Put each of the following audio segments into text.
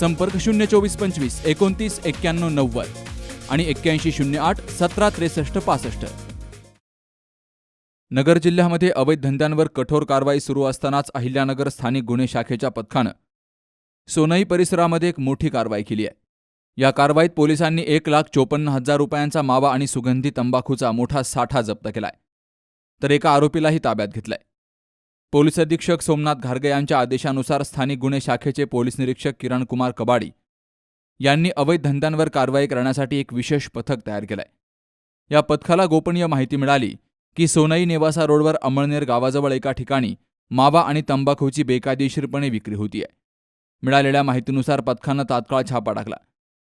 संपर्क शून्य चोवीस पंचवीस एकोणतीस एक्क्याण्णव नव्वद आणि एक्क्याऐंशी शून्य आठ सतरा त्रेसष्ट पासष्ट. नगर जिल्ह्यामध्ये अवैध धंद्यांवर कठोर कारवाई सुरू असतानाच अहिल्यानगर स्थानिक गुन्हे शाखेच्या पथकानं सोनई परिसरामध्ये एक मोठी कारवाई केली आहे. या कारवाईत पोलिसांनी एक लाख चोपन्न हजार रुपयांचा मावा आणि सुगंधी तंबाखूचा मोठा साठा जप्त केलाय. तर एका आरोपीलाही ताब्यात घेतलाय. पोलीस अधीक्षक सोमनाथ घारगे यांच्या आदेशानुसार स्थानिक गुन्हे शाखेचे पोलीस निरीक्षक किरण कुमार कबाडी यांनी अवैध धंद्यांवर कारवाई करण्यासाठी एक विशेष पथक तयार केलंय. या पथकाला गोपनीय माहिती मिळाली की सोनई नेवासा रोडवर अमळनेर गावाजवळ एका ठिकाणी मावा आणि तंबाखूची बेकायदेशीरपणे विक्री होतीये. मिळालेल्या माहितीनुसार पथकानं तात्काळ छापा टाकला.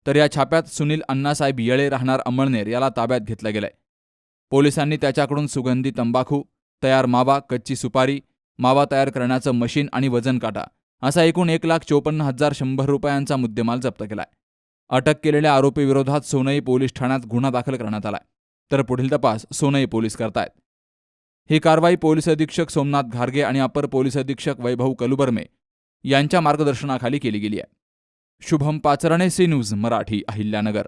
तर या छाप्यात सुनील अण्णासाहेब येळे राहणार अमळनेर याला ताब्यात घेतलं गेलंय. पोलिसांनी त्याच्याकडून सुगंधी तंबाखू तयार मावा कच्ची सुपारी मावा तयार करण्याचं मशीन आणि वजन काटा असा एकूण एक लाख चोपन्न हजार शंभर रुपयांचा मुद्देमाल जप्त केलाय. अटक केलेल्या आरोपीविरोधात सोनई पोलीस ठाण्यात गुन्हा दाखल करण्यात आलाय. तर पुढील तपास सोनई पोलीस करतायत. ही कारवाई पोलीस अधीक्षक सोमनाथ घारगे आणि अपर पोलीस अधीक्षक वैभव कलुबर्मे यांच्या मार्गदर्शनाखाली केली गेली आहे Shubham Pacharane C news Marathi Ahilyanagar.